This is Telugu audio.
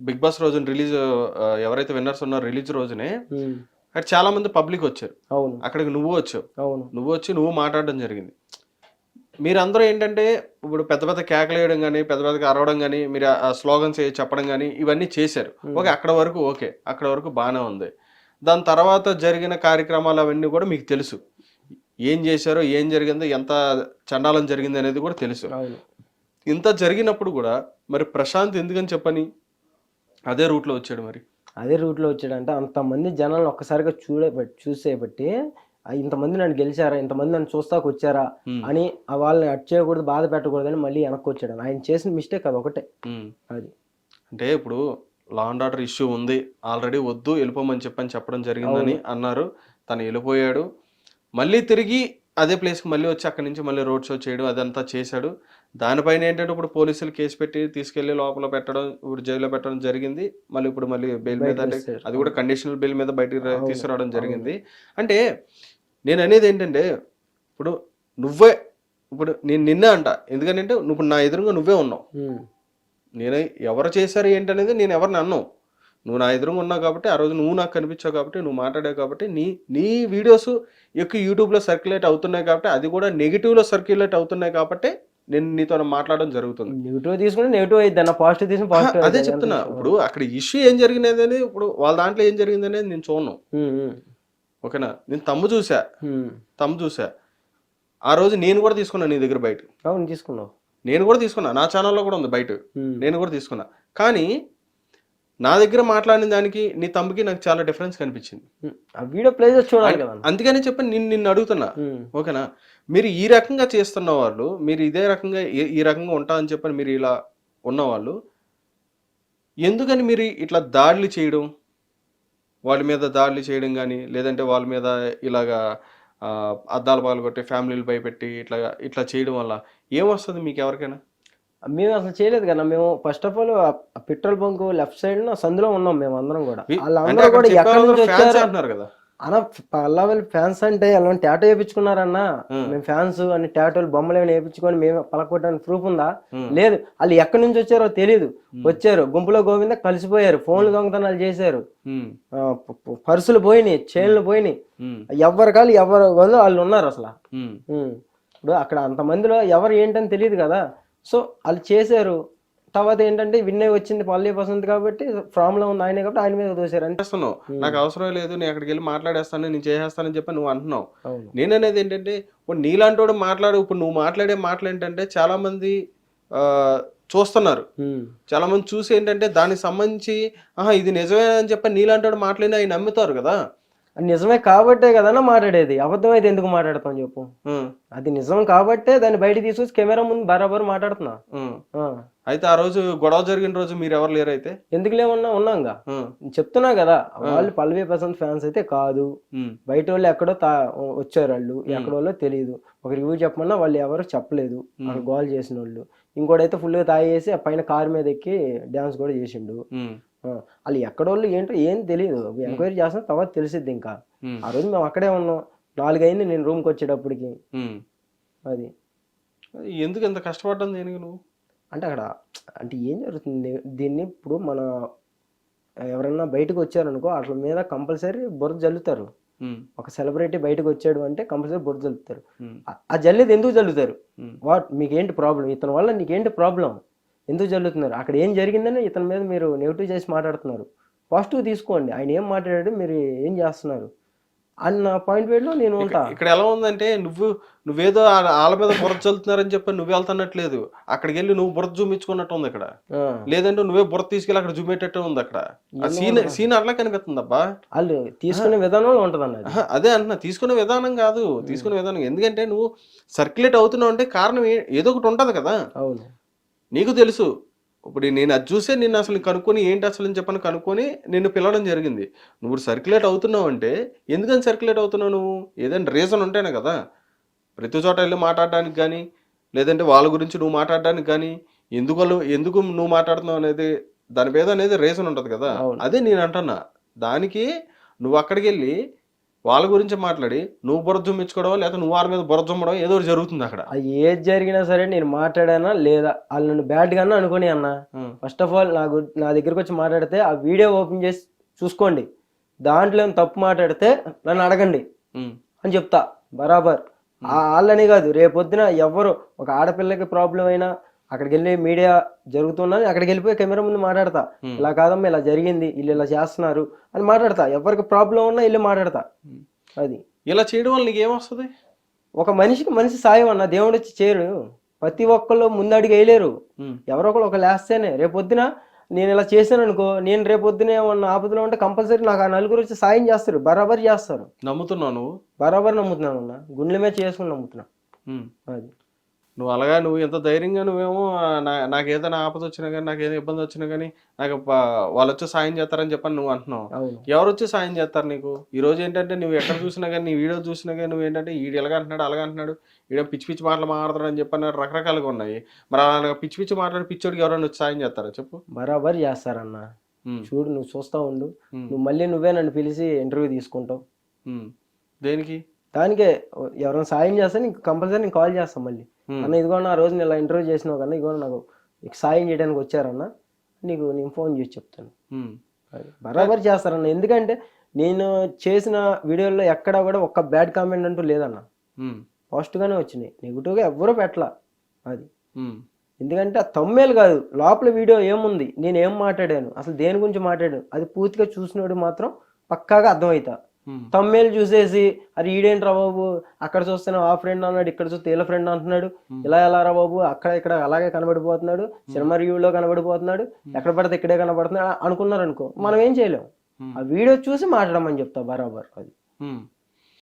బిగ్ బాస్ రోజున రిలీజ్ ఎవరైతే విన్నర్స్ ఉన్నారో రిలీజ్ రోజునే అక్కడ చాలా మంది పబ్లిక్ వచ్చారు. అవును. అక్కడికి నువ్వు వచ్చావు. అవును. నువ్వు వచ్చి నువ్వు మాట్లాడడం జరిగింది. మీరందరూ ఏంటంటే ఇప్పుడు పెద్ద పెద్ద కేకలు వేయడం కానీ పెద్ద పెద్దగా అరవడం కానీ మీరు ఆ స్లోగన్స్ చెప్పడం కానీ ఇవన్నీ చేశారు. ఓకే అక్కడ వరకు ఓకే అక్కడ వరకు బాగానే ఉంది. దాని తర్వాత జరిగిన కార్యక్రమాలు అవన్నీ కూడా మీకు తెలుసు. ఏం చేశారో ఏం జరిగిందో ఎంత చండాలం జరిగింది అనేది కూడా తెలుసు. ఇంత జరిగినప్పుడు కూడా మరి ప్రశాంత్ ఎందుకని చెప్పని? అదే రూట్లో వచ్చాడు మరి. అదే రూట్లో వచ్చాడంటే. అంతమంది జనాలను ఒక్కసారిగా చూడే చూసే బట్టి ఇంతమంది నన్ను గెలిచారా ఇంతమంది నన్ను చూస్తాకు వచ్చారా. అని వాళ్ళని అట్ చేయకూడదు బాధ పెట్టకూడదని మళ్ళీ వెనక్కి వచ్చాడు. ఆయన చేసిన మిస్టేక్ అది ఒకటే. అది. అంటే ఇప్పుడు లా అండ్ ఆర్డర్ ఇష్యూ ఉంది. ఆల్రెడీ వద్దు వెళ్ళిపోమని చెప్పని చెప్పడం జరిగిందని అన్నారు. తను వెళ్ళిపోయాడు. మళ్ళీ తిరిగి అదే ప్లేస్కి మళ్ళీ వచ్చి అక్కడి నుంచి మళ్ళీ రోడ్ షో చేయడం అదంతా చేశాడు. దానిపైన ఏంటంటే ఇప్పుడు పోలీసులు కేసు పెట్టి తీసుకెళ్ళి లోపల పెట్టడం ఇప్పుడు జైల్లో పెట్టడం జరిగింది. మళ్ళీ ఇప్పుడు మళ్ళీ బెయిల్ మీద. అది కూడా కండిషనల్ బెయిల్ మీద బయటికి తీసుకురావడం జరిగింది. అంటే నేను అనేది ఏంటంటే ఇప్పుడు నువ్వే ఇప్పుడు నేను నిన్నే అంట. ఎందుకంటే నువ్వు నా ఎదురుగా నువ్వే ఉన్నావు. నేను ఎవరు చేశారు ఏంటనేది నేను ఎవరిని అన్నావు నువ్వు నా ఎదురుగా ఉన్నావు కాబట్టి ఆ రోజు నువ్వు నాకు కనిపించావు కాబట్టి నువ్వు మాట్లాడావు కాబట్టి నీ నీ వీడియోస్ ఎక్కువ యూట్యూబ్లో సర్క్యులేట్ అవుతున్నాయి కాబట్టి అది కూడా నెగిటివ్లో సర్క్యులేట్ అవుతున్నాయి కాబట్టి నేను నీతో మాట్లాడడం జరుగుతుంది. నెగిటివ్ తీసుకుంటే నెగిటివ్ అయ్యింది అన్న పాజిటివ్ తీసుకుని పాజిటివ్ అదే చెప్తున్నా. ఇప్పుడు అక్కడ ఇష్యూ ఏం జరిగినది అనేది ఇప్పుడు వాళ్ళ దాంట్లో ఏం జరిగింది అనేది నేను చూడను. ఓకేనా? నేను తమ్ము చూసా. తమ్ము చూసా. ఆ రోజు నేను కూడా తీసుకున్నా నీ దగ్గర బయట. అవును తీసుకున్నావు. నేను కూడా తీసుకున్నా. నా ఛానల్లో కూడా ఉంది బయట. నేను కూడా తీసుకున్నా. కానీ నా దగ్గర మాట్లాడిన దానికి నీ తమ్ముకి నాకు చాలా డిఫరెన్స్ కనిపించింది. ఆ వీడియో ప్లే చేసి చూడాలి కదా. అందుకని చెప్పి నిన్ను నిన్ను అడుగుతున్నా. ఓకేనా? మీరు ఈ రకంగా చేస్తున్న వాళ్ళు మీరు ఇదే రకంగా ఈ- రకంగా ఉంటా అని చెప్పని మీరు ఇలా ఉన్నవాళ్ళు ఎందుకని మీరు ఇట్లా దాడులు చేయడం? వాళ్ళ మీద దాడులు చేయడం కానీ లేదంటే వాళ్ళ మీద ఇలాగా అద్దాలు పాల్గొట్టి ఫ్యామిలీలు భయపెట్టి ఇట్లా ఇట్లా చేయడం వల్ల ఏమొస్తుంది మీకు ఎవరికైనా మేము అసలు చేయలేదు కదా. మేము first of all petrol bunk left side సందులో ఉన్నాం మేము అందరం కూడా. వాళ్ళందరూ కూడా ఎక్కడి నుంచి వచ్చారు కదా. అన్న పల్లవల్ ఫ్యాన్స్ అంటే ఎలా టాటో వేయించుకున్నారన్న. మేము. ఫ్యాన్స్ అని టాటోలు బొమ్మలు ఏమైనా వేయించుకొని మేము పలకొట్టడానికి ప్రూఫ్ ఉందా. లేదు. వాళ్ళు ఎక్కడి నుంచి వచ్చారో తెలియదు వచ్చారు. గుంపులో గోవింద కలిసిపోయారు. ఫోన్లు దొంగతనాలు చేశారు. పర్సులు పోయినాయి చైన్లు పోయినాయి. ఎవరి కాళ్ళు ఎవరు వాళ్ళు ఉన్నారు అసలు. ఇప్పుడు అక్కడ అంతమందిలో ఎవరు ఏంటని తెలియదు కదా. సో వాళ్ళు చేశారు. తర్వాత ఏంటంటే విన్నే వచ్చింది పల్లె వసంత్ కాబట్టి ఫామ్లో ఉంది ఆయనే కాబట్టి ఆయన మీద దోశారు అంతే చేస్తున్నావు. నాకు అవసరం లేదు నేను అక్కడికి వెళ్ళి మాట్లాడేస్తాను నేను చేసేస్తానని చెప్పి నువ్వు అంటున్నావు. అవును. నేను అనేది ఏంటంటే ఇప్పుడు నీలాంటి వాడు మాట్లాడు ఇప్పుడు నువ్వు మాట్లాడే మాటలు ఏంటంటే చాలా మంది చూస్తున్నారు. చాలా మంది చూసి ఏంటంటే దానికి సంబంధించి ఆహా ఇది నిజమే అని చెప్పి నీలాంటి వాడు మాట్లాడినా అవి నమ్ముతారు కదా. నిజమే కాబట్టే కదన్నా మాట్లాడేది. అబద్ధం అయితే ఎందుకు మాట్లాడతాం చెప్పు. అది నిజం కాబట్టే దాన్ని బయట తీసుకొచ్చి కెమెరా ముందు బరాబర్ మాట్లాడుతున్నా. అయితే ఆ రోజు గొడవ జరిగిన రోజు మీరు ఎవరు లేరు అయితే? ఎందుకు లేమన్నా ఉన్నాంగా. చెప్తున్నా కదా వాళ్ళు పల్లవి ప్రశాంత్ ఫ్యాన్స్ అయితే కాదు. బయట వాళ్ళు ఎక్కడో తా వచ్చారు వాళ్ళు. ఎక్కడ వాళ్ళో తెలియదు ఒక రివ్యూ చెప్పమన్నా వాళ్ళు ఎవరు చెప్పలేదు. గోల్ చేసిన వాళ్ళు. ఇంకోటైతే ఫుల్గా తాగేసి ఆ పైన కారు మీద ఎక్కి డాన్స్ కూడా చేసిండు. వాళ్ళు ఎక్కడోళ్ళు ఏంటో ఏం తెలియదు ఎంక్వైరీ చేస్తాం తర్వాత తెలిసిద్ది ఇంకా. ఆ రోజు మేము అక్కడే ఉన్నాం. నాలుగు అయింది నేను రూమ్కి వచ్చేటప్పటికి. అది. ఎందుకు ఇంత కష్టపడ్డం దేనికి నువ్వు? అంటే అక్కడ అంటే ఏం జరుగుతుంది? దీన్ని ఇప్పుడు మన ఎవరన్నా బయటకు వచ్చారనుకో అట్ల మీద కంపల్సరీ బురద జల్లుతారు. ఒక సెలబ్రిటీ బయటకు వచ్చాడు అంటే కంపల్సరీ బురద జల్లుతారు. ఆ- జల్లేది ఎందుకు జల్లుతారు. వాట్ మీకేంటి ప్రాబ్లం? ఇతని వల్ల నీకేంటి ప్రాబ్లం? ఎందుకు జల్లుతున్నారు అక్కడ ఏం జరిగిందని ఇతని మీద మీరు నెగిటివ్ చేసి మాట్లాడుతున్నారు. పాజిటివ్ తీసుకోండి. ఆయన ఏం మాట్లాడాడు మీరు ఏం చేస్తున్నారు? అన్న పాయింట్ వేలో నేను ఉంటా. ఇక్కడ ఎలా ఉందంటే నువ్వు నువ్వేదో వాళ్ళ మీద బురద చల్లుతున్నారని చెప్పి నువ్వు వెళ్తున్నట్లేదు. అక్కడికి వెళ్ళి నువ్వు బురద చూపించుకున్నట్టు ఉంది ఇక్కడ. లేదంటే నువ్వే బురద తీసుకెళ్ళి అక్కడ చూపెట్టేట్టు ఉంది అక్కడ. సీన్ సీన్ అట్లా కనిపిస్తుంది అబ్బా వాళ్ళు తీసుకునే విధానంలో ఉంటుంది అన్నది ఆహా, అదే అంటున్నా. తీసుకునే విధానం కాదు. తీసుకునే విధానం. ఎందుకంటే నువ్వు సర్క్యులేట్ అవుతున్నావు అంటే కారణం ఏదో ఒకటి ఉంటది కదా. అవును. నీకు తెలుసు. ఇప్పుడు నేను అది చూసే నిన్ను అసలు కనుక్కొని ఏంటి అసలు అని చెప్పని కనుక్కొని నిన్ను పిలవడం జరిగింది. నువ్వు సర్క్యులేట్ అవుతున్నావు అంటే ఎందుకని సర్క్యులేట్ అవుతున్నావు నువ్వు? ఏదైనా రీజన్ ఉంటేనే కదా. ప్రతి చోట వెళ్ళి మాట్లాడడానికి కానీ లేదంటే వాళ్ళ గురించి నువ్వు మాట్లాడడానికి కానీ ఎందుకు ఎందుకు నువ్వు మాట్లాడుతున్నావు అనేది దాని మీద అనేది రీజన్ ఉంటుంది కదా. అదే నేను అంటున్నా. దానికి నువ్వు అక్కడికి వెళ్ళి వాళ్ళ గురించి మాట్లాడి నువ్వు బుర్ర దుమ్మించుకోవడం లేకపోతే నువ్వు వాళ్ళ మీద బుర్ర దుమ్మడం ఏదో ఒకటి జరుగుతుంది అక్కడ. అది ఏది జరిగినా సరే నేను మాట్లాడానా లేదా? వాళ్ళు నన్ను బ్యాడ్గా అనుకుని అన్న. ఫస్ట్ ఆఫ్ ఆల్ నా గు- నా దగ్గరికి వచ్చి మాట్లాడితే ఆ వీడియో ఓపెన్ చేసి చూసుకోండి. దాంట్లో ఏం తప్పు మాట్లాడితే నన్ను అడగండి. అని చెప్తా. బరాబర్. ఆ వాళ్ళని కాదు రేపొద్దున ఎవరు ఒక ఆడపిల్లకి ప్రాబ్లం అయినా అక్కడికి వెళ్ళి మీడియా జరుగుతున్నది అక్కడికి వెళ్ళిపోయి కెమెరా ముందు మాట్లాడతా. ఇలా కాదమ్మా ఇలా జరిగింది వీళ్ళు ఇలా చేస్తున్నారు అని మాట్లాడతా. ఎవరికి ప్రాబ్లం ఉన్నా వెళ్ళి మాట్లాడతా. అది. ఇలా చేయడం వల్ల నీకు ఏమొస్తుంది ఒక మనిషికి మనిషి సాయం అన్న దేవుడు వచ్చి చేయరు ప్రతి ఒక్కళ్ళు ముందడికి వేయలేరు. ఎవరో ఒకరు ఒక లేస్తేనే రేపొద్దున నేను ఇలా చేశాను అనుకో నేను రేపొద్దున ఏమన్నా ఆపదలో ఉంటే కంపల్సరీ నాకు ఆ నలుగురు వచ్చి సాయం చేస్తారు. బరాబర్ చేస్తారు. నమ్ముతున్నావు నువ్వు? బరాబర్ నమ్ముతున్నాను అన్న గుండెల మీద చేసుకుని నమ్ముతున్నా. అది. నువ్వు అలాగా నువ్వు ఎంత ధైర్యంగా నువ్వేమో నా నాకు ఏదైనా ఆపద వచ్చినా కానీ నాకు ఏదైనా ఇబ్బంది వచ్చినా కానీ నాకు వాళ్ళు వచ్చి సాయం చేస్తారని చెప్పని నువ్వు అంటున్నావు. ఎవరు వచ్చి సాయం చేస్తారు నీకు? ఈ రోజు ఏంటంటే నువ్వు ఎక్కడ చూసినా కానీ నీ వీడియో చూసినా కానీ నువ్వు ఏంటంటే ఈడు ఎలాగ అంటున్నాడు అలాగ అంటున్నాడు ఈడ పిచ్చి పిచ్చి మాటలు మాట్లాడతాడు అని చెప్పని రకరకాలుగా ఉన్నాయి. మరి అలా పిచ్చి పిచ్చి మాట్లాడి పిచ్చోడికి ఎవరైనా వచ్చి సాయం చేస్తారా చెప్పు? బరాబర్ చేస్తారన్న. చూడు నువ్వు చూస్తా ఉండు. నువ్వు మళ్ళీ నువ్వే నన్ను పిలిచి ఇంటర్వ్యూ తీసుకుంటావు. దేనికి? దానికే ఎవరైనా సాయం చేస్తే నీకు కంపల్సరీ నేను కాల్ చేస్తాను మళ్ళీ. అన్న ఇదిగో నా రోజు నేను ఇలా ఇంటర్వ్యూ చేసినావు కన్నా ఇదిగో నాకు నీకు సాయం చేయడానికి వచ్చారన్న నీకు నేను ఫోన్ చేసి చెప్తాను. బరాబర్ చేస్తారన్న. ఎందుకంటే నేను చేసిన వీడియోలో ఎక్కడా కూడా ఒక్క బ్యాడ్ కామెంట్ అంటూ లేదన్న. పాజిటివ్గానే వచ్చినాయి. నెగిటివ్గా ఎవ్వరూ పెట్టలా అది. ఎందుకంటే ఆ తమ్మేలు కాదు లోపల వీడియో ఏముంది? నేను ఏం మాట్లాడాను? అసలు దేని గురించి మాట్లాడాను? అది పూర్తిగా చూసినోడు మాత్రం పక్కాగా అర్థమవుతా తమ్మేలు చూసేసి అరే ఈడేంట్రా బాబు? అక్కడ చూస్తేనే ఆ ఫ్రెండ్ అన్నాడు ఇక్కడ చూస్తే ఇలా ఫ్రెండ్ అంటున్నాడు. ఇలా ఎలా రా బాబు? అక్కడ ఇక్కడ అలాగే కనబడిపోతున్నాడు. సినిమా రివ్యూలో కనబడిపోతున్నాడు. ఎక్కడ పడితే ఇక్కడే కనబడుతున్నాడు. అనుకున్నారు అనుకో మనం ఏం చేయలేం. ఆ వీడియో చూసి మాట్లాడమని చెప్తా బరాబర్ అది.